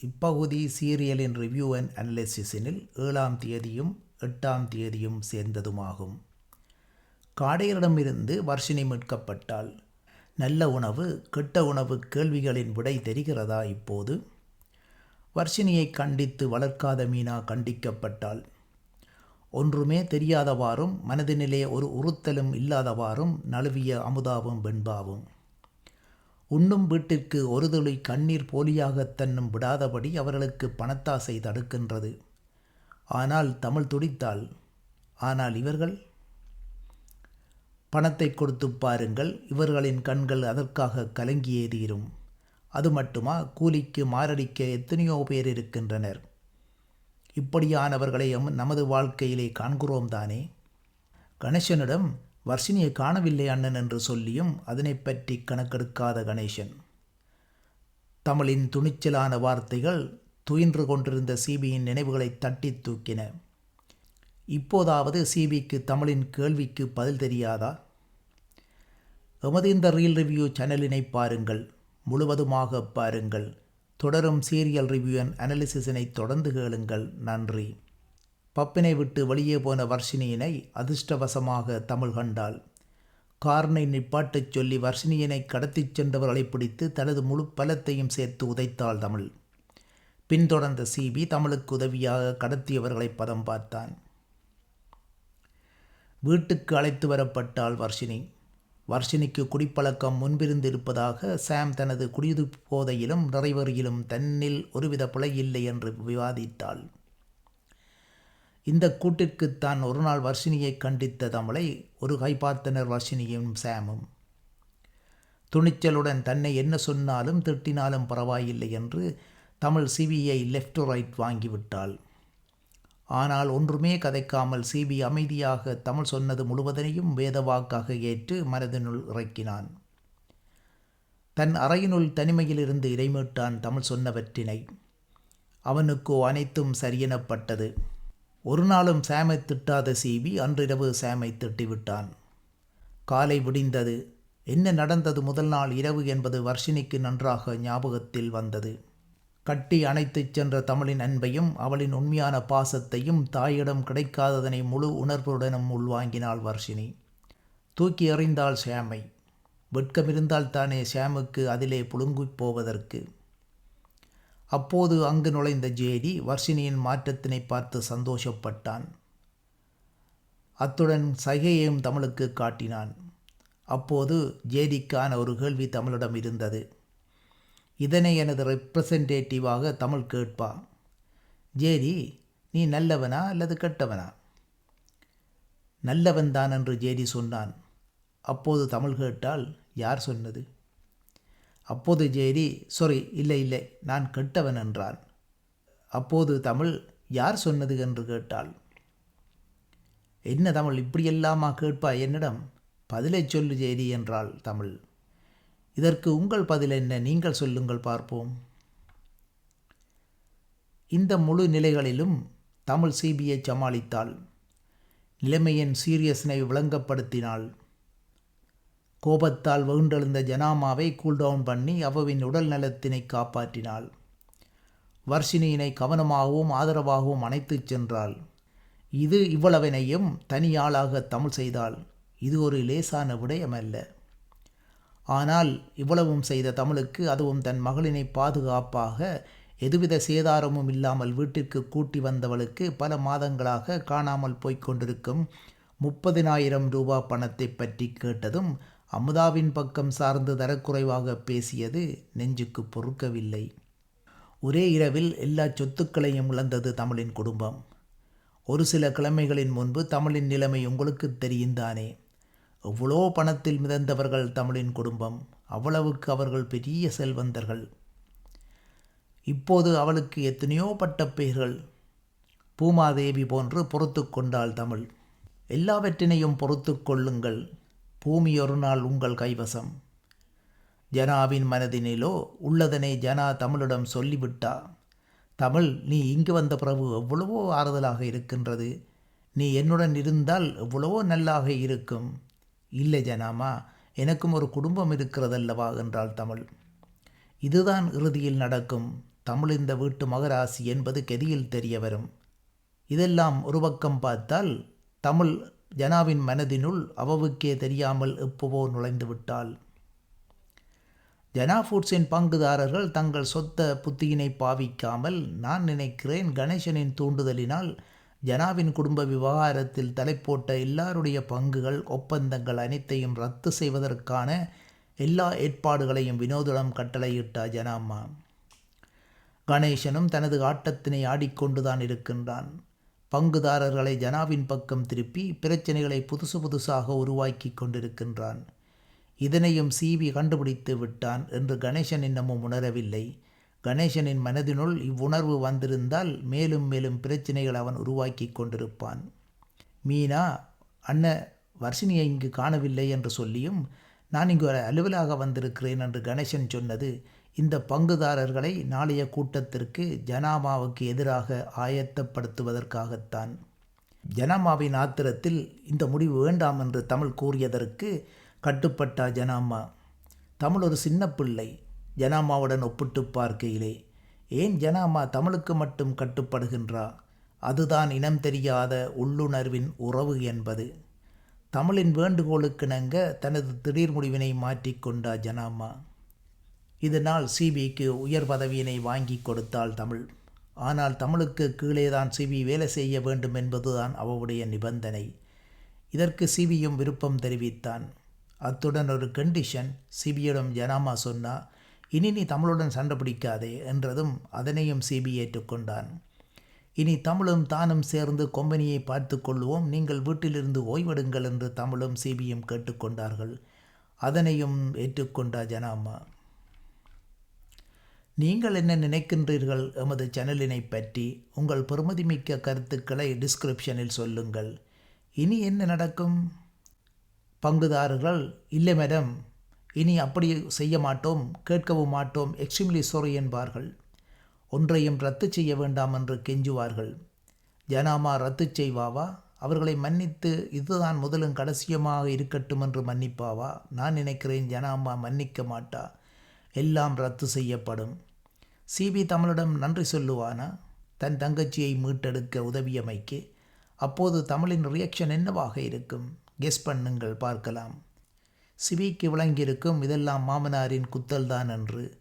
இப்பகுதி சீரியலின் review and அனலிசிஸினில் ஏழாம் தேதியும் எட்டாம் தேதியும் சேர்ந்ததுமாகும். காடையரிடமிருந்து வர்ஷினி மீட்கப்பட்டால் நல்ல உணவு கெட்ட உணவு கேள்விகளின் விடை தெரிகிறதா இப்போது? வர்ஷினியை கண்டித்து வளர்க்காத மீனா கண்டிக்கப்பட்டால் ஒன்றுமே தெரியாதவாறும் மனதினிலே ஒரு உறுத்தலும் இல்லாதவாறும் நழுவிய அமுதாவும் வெண்பாவும். உண்ணும் வீட்டிற்கு ஒரு துளி கண்ணீர் போலியாகத் தன்னும் விடாதபடி அவர்களுக்கு பணத்தாசை தடுக்கின்றது. ஆனால் தமிழ் துடித்தாள். ஆனால் இவர்கள்? பணத்தை கொடுத்து பாருங்கள். இவர்களின் கண்கள் அதற்காக கலங்கியே தீரும். அது மட்டுமா? கூலிக்கு மாரடிக்க எத்தனையோ பேர் இருக்கின்றனர். இப்படியானவர்களையும் நமது வாழ்க்கையிலே காண்கிறோம் தானே? கணேசனிடம் வர்ஷினியை காணவில்லை அண்ணன் என்று சொல்லியும் அதனை பற்றி கணக்கெடுக்காத கணேசன். தமிழின் துணிச்சலான வார்த்தைகள் துயின்று கொண்டிருந்த சிபியின் நினைவுகளை தட்டி தூக்கின. இப்போதாவது சிபிக்கு தமிழின் கேள்விக்கு பதில் தெரியாதா? எமது இந்த ரீல் ரிவ்யூ சேனலினை பாருங்கள் முழுவதுமாக பாருங்கள். தொடரும் சீரியல் ரிவ்யூ அண்ட் அனாலிசிஸினை தொடர்ந்து கேளுங்கள். நன்றி. பப்பினை விட்டு வெளியே போன வர்ஷினியினை அதிர்ஷ்டவசமாக தமிழ் கண்டாள். காரனை நிப்பாட்டச் சொல்லி வர்ஷினியினை கடத்திச் சென்றவர்களை பிடித்து தனது முழு பலத்தையும் சேர்த்து உதைத்தாள் தமிழ். பின்தொடர்ந்த சிபி தமிழுக்கு உதவியாக கடத்தியவர்களை பதம் பார்த்தான். வீட்டுக்கு அழைத்து வரப்பட்டாள் வர்ஷினி. வர்ஷினிக்கு குடிப்பழக்கம் முன்பிருந்து இருப்பதாக சாம் தனது குடியுது போதையிலும் நிறைவறியிலும் தன்னில் ஒருவித பிழை இல்லை என்று விவாதித்தாள். இந்த கூட்டிற்குத்தான் ஒரு நாள் வர்ஷினியை கண்டித்த தமிழை ஒரு கை பார்த்தனர் வர்ஷினியும் சாமும். துணிச்சலுடன் தன்னை என்ன சொன்னாலும் திட்டினாலும் பரவாயில்லை என்று தமிழ் சிபிஐ லெஃப்ட் ரைட் வாங்கிவிட்டாள். ஆனால் ஒன்றுமே கதைக்காமல் சிபி அமைதியாக தமிழ் சொன்னது முழுவதனையும் வேதவாக்காக ஏற்று மனதினுள் இறக்கினான். தன் அறையினுள் தனிமையிலிருந்து இறைமீட்டான் தமிழ் சொன்னவற்றினை. அவனுக்கோ அனைத்தும் சரியெனப்பட்டது. ஒரு நாளும் சாமை திட்டாத சீவி அன்றிரவு சாமை திட்டிவிட்டான். காலை விடிந்தது. என்ன நடந்தது முதல் நாள் இரவு என்பது வர்ஷினிக்கு நன்றாக ஞாபகத்தில் வந்தது. கட்டி அணைத்துச் சென்ற தமிழின் அன்பையும் அவளின் உண்மையான பாசத்தையும் தாயிடம் கிடைக்காததனை முழு உணர்வுடனும் உள்வாங்கினாள் வர்ஷினி. தூக்கி எறிந்தாள் ஷாமை வெட்கமிருந்தால் தானே ஷாமுக்கு அதிலே புழுங்கிப் போவதற்கு. அப்போது அங்கு நுழைந்த ஜேடி வர்ஷினியின் மாற்றத்தினை பார்த்து சந்தோஷப்பட்டான். அத்துடன் சகையையும் தமிழுக்கு காட்டினான். அப்போது ஜேடிக்கான ஒரு கேள்வி தமிழிடம் இருந்தது. இதனை எனது ரெப்ரசன்டேட்டிவாக தமிழ் கேட்பா? ஜேடி நீ நல்லவனா அல்லது கெட்டவனா? நல்லவன்தான் என்று ஜேடி சொன்னான். அப்போது தமிழ் கேட்டால் யார் சொன்னது? அப்போது ஜெயதி சாரி இல்லை இல்லை நான் கெட்டவன் என்றான் அப்போது தமிழ் யார் சொன்னது? என்று கேட்டாள். என்ன தமிழ் இப்படியெல்லாமா கேட்பா என்னிடம்? பதிலை சொல்லு ஜெயதி என்றாள் தமிழ். இதற்கு உங்கள் பதில் என்ன? நீங்கள் சொல்லுங்கள் பார்ப்போம். இந்த முழு நிலைகளிலும் தமிழ் சிபிஐ சமாளித்தாள். நிலைமையின் சீரியஸ்னை விளங்கப்படுத்தினாள். கோபத்தால் வெகுண்டெழுந்த ஜனாமாவை கூல்டவுன் பண்ணி அவவின் உடல் நலத்தினை காப்பாற்றினாள். வர்ஷினியினை கவனமாகவும் ஆதரவாகவும் அணைத்துச் சென்றாள். இது இவ்வளவினையும் தனியாளாக தமிழ் செய்தாள். இது ஒரு லேசான விடயமல்ல. ஆனால் இவ்வளவும் செய்த தமிழுக்கு அதுவும் தன் மகளினை பாதுகாப்பாக எதுவித சேதாரமும் இல்லாமல் வீட்டிற்கு கூட்டி வந்தவளுக்கு பல மாதங்களாக காணாமல் போய்க் கொண்டிருக்கும் முப்பதினாயிரம் ரூபா பணத்தை பற்றி கேட்டதும் அமுதாவின் பக்கம் சார்ந்து தரக்குறைவாக பேசியது நெஞ்சுக்கு பொறுக்கவில்லை. ஒரே இரவில் எல்லா சொத்துக்களையும் இழந்தது தமிழின் குடும்பம். ஒரு சில கிழமைகளின் முன்பு தமிழின் நிலைமை உங்களுக்கு தெரியுந்தானே எவ்வளோ பணத்தில் மிதந்தவர்கள் தமிழின் குடும்பம். அவ்வளவுக்கு அவர்கள் பெரிய செல்வந்தர்கள். இப்போது அவளுக்கு எத்தனையோ பட்ட பெயர்கள். பூமாதேவி போன்று பொறுத்து கொண்டாள் தமிழ். எல்லாவற்றினையும் பொறுத்து கொள்ளுங்கள். பூமி ஒரு நாள் உங்கள் கைவசம். ஜனாவின் மனதினிலோ உள்ளதனை ஜனா தமிழிடம் சொல்லிவிட்டா. தமிழ் நீ இங்கு வந்த பிறகு எவ்வளவோ ஆறுதலாக இருக்கின்றது. நீ என்னுடன் இருந்தால் எவ்வளவோ நல்லாக இருக்கும். இல்லை ஜனாமா எனக்கும் ஒரு குடும்பம் இருக்கிறதல்லவா என்றாள் தமிழ். இதுதான் இறுதியில் நடக்கும். தமிழ் இந்த வீட்டு மகராசி என்பது கெதியில் தெரிய வரும் இதெல்லாம் ஒரு பக்கம் பார்த்தால் தமிழ் ஜனாவின் மனதினுள் அவவுக்கே தெரியாமல் எப்போவோ நுழைந்து விட்டாள். ஜனா ஃபுட்ஸின் பங்குதாரர்கள் தங்கள் சொத்த புத்தியினை பாவிக்காமல் நான் நினைக்கிறேன் கணேசனின் தூண்டுதலினால் ஜனாவின் குடும்ப விவகாரத்தில் தலைப்போட்ட எல்லாருடைய பங்குகள் ஒப்பந்தங்கள் அனைத்தையும் ரத்து செய்வதற்கான எல்லா ஏற்பாடுகளையும் வினோதிடம் கட்டளையிட்டார் ஜனாம்மா. கணேசனும் தனது ஆட்டத்தினை ஆடிக்கொண்டுதான் இருக்கின்றான். பங்குதாரர்களை ஜனாவின் பக்கம் திருப்பி பிரச்சனைகளை புதுசு புதுசாக உருவாக்கி கொண்டிருக்கின்றான். இதனையும் சிவி கண்டுபிடித்து விட்டான் என்று கணேசன் இன்னமும் உணரவில்லை. கணேசனின் மனதினுள் இவ்வுணர்வு வந்திருந்தால் மேலும் மேலும் பிரச்சனைகள் அவன் உருவாக்கி கொண்டிருப்பான். மீனா அண்ண வர்ஷினியை இங்கு காணவில்லை என்று சொல்லியும் நான் இங்கு அலுவலாக வந்திருக்கிறேன் என்று கணேசன் சொன்னது இந்த பங்குதாரர்களை நாளைய கூட்டத்திற்கு ஜனாமாவுக்கு எதிராக ஆயத்தப்படுத்துவதற்காகத்தான். ஜனாமாவின் ஆத்திரத்தில் இந்த முடிவு வேண்டாம் என்று தமிழ் கூறியதற்கு கட்டுப்பட்டா ஜனாமா. தமிழ் ஒரு சின்ன பிள்ளை ஜனாமாவுடன் ஒப்பிட்டு பார்க்கையிலே. ஏன் ஜனாமா தமிழுக்கு மட்டும் கட்டுப்படுகின்றா? அதுதான் இனம் தெரியாத உள்ளுணர்வின் உறவு என்பது. தமிழின் வேண்டுகோளுக்கிணங்க தனது திடீர் முடிவினை மாற்றிக்கொண்டா ஜனாமா. இதனால் சிபிக்கு உயர் பதவியினை வாங்கி கொடுத்தாள் தமிழ். ஆனால் தமிழுக்கு கீழேதான் சிபி வேலை செய்ய வேண்டும் என்பதுதான் அவளுடைய நிபந்தனை. இதற்கு சிபியும் விருப்பம் தெரிவித்தான். அத்துடன் ஒரு கண்டிஷன் சிபியிடம் ஜனாமா சொன்னா இனி நீ தமிழுடன் சண்டை பிடிக்காதே என்றதும் அதனையும் சிபி ஏற்றுக்கொண்டான். இனி தமிழும் தானும் சேர்ந்து கொம்பனியை பார்த்து கொள்வோம் நீங்கள் வீட்டிலிருந்து ஓய்வெடுங்கள் என்று தமிழும் சிபியும் கேட்டுக்கொண்டார்கள். அதனையும் ஏற்றுக்கொண்டா ஜனாமா. நீங்கள் என்ன நினைக்கின்றீர்கள்? எமது சேனலினை பற்றி உங்கள் பெருமதிமிக்க கருத்துக்களை டிஸ்கிரிப்ஷனில் சொல்லுங்கள். இனி என்ன நடக்கும்? பங்குதாரர்கள் இல்லை மேடம் இனி அப்படி செய்ய மாட்டோம் கேட்கவும் மாட்டோம் எக்ஸ்ட்ரீம்லி சாரி என்பார்கள். ஒன்றையும் ரத்து செய்ய வேண்டாம் என்று கெஞ்சுவார்கள். ஜனாமா ரத்து செய்வாவா? அவர்களை மன்னித்து இதுதான் முதலும் கடைசியமாக இருக்கட்டும் என்று மன்னிப்பாவா? நான் நினைக்கிறேன் ஜனாமா மன்னிக்க மாட்டா. எல்லாம் ரத்து செய்யப்படும். சிபி தமிழிடம் நன்றி சொல்லுவானா? தன் தங்கச்சியை மீட்டெடுக்க உதவியமைக்கு. அப்போது தமிழின் ரியாக்ஷன் என்னவாக இருக்கும்? கெஸ் பண்ணுங்கள் பார்க்கலாம். சிபிக்கு விளங்கியிருக்கும் இதெல்லாம் மாமனாரின் குத்தல்தான் என்று.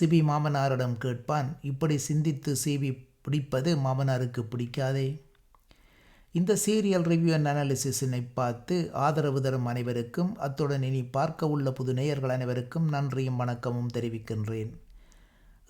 சிபி மாமனாரிடம் கேட்பான் இப்படி சிந்தித்து சிபி பிடிப்பது மாமனாருக்கு பிடிக்காதே. இந்த சீரியல் ரிவ்யூ அண்ட் அனாலிசிஸினை பார்த்து ஆதரவு தரும் அனைவருக்கும் அத்துடன் இனி பார்க்க உள்ள புது நேயர்கள் அனைவருக்கும் நன்றியும் வணக்கமும் தெரிவிக்கின்றேன்.